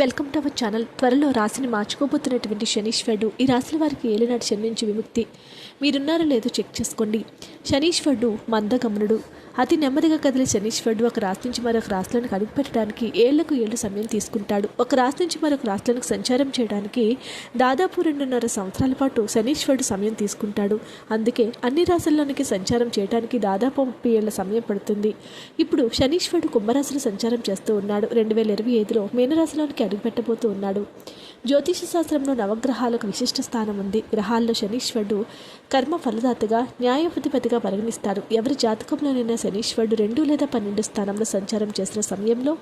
Welcome to our channel త్వరలో రాశిని మార్చుకోబోతున్నటువంటి శనీశ్వరుడు ఈ రాశుల వారికి ఏలినాటి శని నుంచి విముక్తి. మీరున్నారో లేదో చెక్ చేసుకోండి. శనీశ్వరుడు మందగమనుడు. అతి నెమ్మదిగా కదిలే శనీశ్వరుడు ఒక రాశి నుంచి మరొక రాశులను కడుగుపెట్టడానికి ఏళ్ళకు ఏళ్ళు సమయం తీసుకుంటాడు. ఒక రాశి నుంచి మరొక రాశులకు సంచారం చేయడానికి దాదాపు రెండున్నర సంవత్సరాల పాటు శనీశ్వరుడు సమయం తీసుకుంటాడు. అందుకే అన్ని రాశుల్లోనికి సంచారం చేయడానికి దాదాపు ముప్పై ఏళ్ళ సమయం పడుతుంది. ఇప్పుడు శనీశ్వరుడు కుంభరాశిలో సంచారం చేస్తూ ఉన్నాడు. రెండు వేల ఇరవై ఐదులో మీనరాశిలోనికి అడుగుపెట్టబోతూ ఉన్నాడు. జ్యోతిష శాస్త్రంలో నవగ్రహాలకు విశిష్ట స్థానం ఉంది. గ్రహాల్లో శనీశ్వరుడు కర్మ ఫలదాతగా న్యాయాధిపతిగా పరిగణిస్తారు. ఎవరి జాతకంలోనైనా శనీశ్వరుడు రెండు లేదా పన్నెండు స్థానంలో సంచారం చేసిన సమయంలో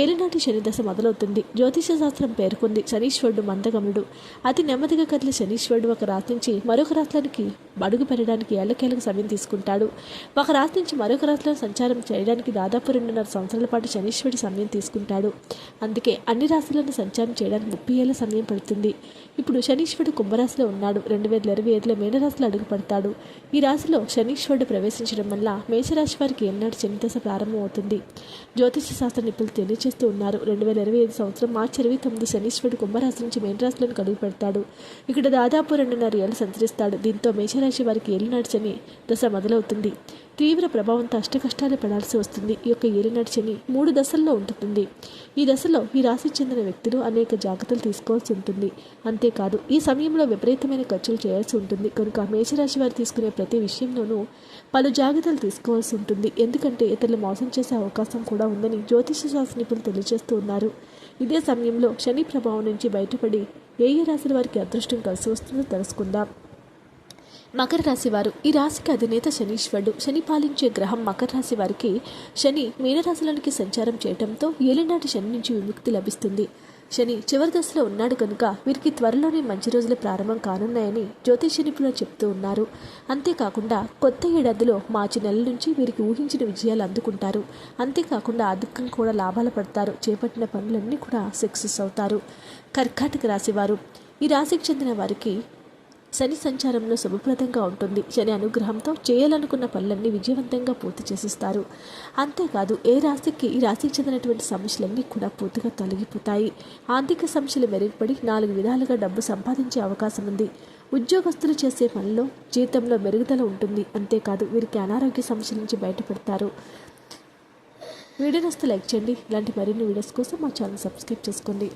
ఏలినాటి శనిదశ మొదలవుతుంది. జ్యోతిష శాస్త్రం పేర్కొంది శనీశ్వరుడు మందగముడు. అతి నెమ్మదిగా కదిలే శనీశ్వరుడు ఒక రాత్రి నుంచి మరొక రాత్రానికి అడుగు పెట్టడానికి ఏళ్ళకేళ్ళకు సమయం తీసుకుంటాడు. ఒక రాశి నుంచి మరొక రాష్ట్రంలో సంచారం చేయడానికి దాదాపు రెండున్నర సంవత్సరాల పాటు శనీశ్వరుడు సమయం తీసుకుంటాడు. అందుకే అన్ని రాశులను సంచారం చేయడానికి ముప్పై ఏళ్ళ సమయం పడుతుంది. ఇప్పుడు శనీశ్వరుడు కుంభరాశిలో ఉన్నాడు. రెండు వేల ఇరవై ఐదులో మీనరాశిలో అడుగు పడతాడు. ఈ రాశిలో శనీశ్వరుడు ప్రవేశించడం వల్ల మేషరాశి వారికి ఎన్నటి శనిదశ ప్రారంభమవుతుంది జ్యోతిష శాస్త్ర నిపుణులు తెలియజేస్తూ ఉన్నారు. రెండు వేల ఇరవై ఐదు సంవత్సరం మార్చి ఇరవై తొమ్మిది శనీశ్వరుడు కుంభరాశి నుంచి మీనరాశిలోకి అడుగు పెడతాడు. ఇక్కడ దాదాపు రెండున్నర ఏళ్ళు సంచరిస్తాడు. దీంతో మేషరాశి వారికి ఏలినాటి శని దశ మొదలవుతుంది. తీవ్ర ప్రభావంతో అష్టకష్టాలు పడాల్సి వస్తుంది. ఈ యొక్క ఏలినాటి శని మూడు దశల్లో ఉంటుంది ఈ దశలో ఈ రాశికి చెందిన వ్యక్తులు అనేక జాగ్రత్తలు తీసుకోవాల్సి ఉంటుంది. అంతేకాదు ఈ సమయంలో విపరీతమైన ఖర్చులు చేయాల్సి ఉంటుంది. కనుక మేషరాశి వారు తీసుకునే ప్రతి విషయంలోనూ పలు జాగ్రత్తలు తీసుకోవాల్సి ఉంటుంది. ఎందుకంటే ఇతరులు మోసం చేసే అవకాశం కూడా ఉందని జ్యోతిష శాస్త్ర నిపుణులు తెలియజేస్తూ ఉన్నారు. ఇదే సమయంలో శని ప్రభావం నుంచి బయటపడి ఏ ఏ రాశుల వారికి అదృష్టం కలిసి వస్తుందో తెలుసుకుందాం. మకర రాశి వారు ఈ రాశికి అధినేత శనీశ్వరుడు. శని పాలించే గ్రహం మకర రాశి వారికి శని మీనరాశిలోనికి సంచారం చేయడంతో ఏలినాటి శని నుంచి విముక్తి లభిస్తుంది. శని చివరి దశలో ఉన్నాడు కనుక వీరికి త్వరలోనే మంచి రోజులు ప్రారంభం కానున్నాయని జ్యోతిష నిపుణులు చెప్తూ ఉన్నారు. అంతేకాకుండా కొత్త ఏడాదిలో మార్చి నెల నుంచి వీరికి ఊహించిన విజయాలు అందుకుంటారు. అంతేకాకుండా ఆర్థికం కూడా లాభాలు పడతారు. చేపట్టిన పనులన్నీ కూడా సక్సెస్ అవుతారు. కర్కాటక రాశివారు. ఈ రాశికి చెందిన వారికి శని సంచారంలో శుభప్రదంగా ఉంటుంది. శని అనుగ్రహంతో చేయాలనుకున్న పనులన్నీ విజయవంతంగా పూర్తి చేసిస్తారు. అంతేకాదు ఏ రాశికి ఈ రాశికి చెందినటువంటి సమస్యలన్నీ కూడా పూర్తిగా తొలగిపోతాయి. ఆర్థిక సమస్యలు మెరుగుపడి నాలుగు విధాలుగా డబ్బు సంపాదించే అవకాశం ఉంది. ఉద్యోగస్తులు చేసే పనిలో జీతంలో మెరుగుదల ఉంటుంది. అంతేకాదు వీరికి అనారోగ్య సమస్యల నుంచి బయటపడతారు. వీడియో లైక్ చేయండి. ఇలాంటి మరిన్ని వీడియోస్ కోసం మా ఛానల్ సబ్స్క్రైబ్ చేసుకోండి.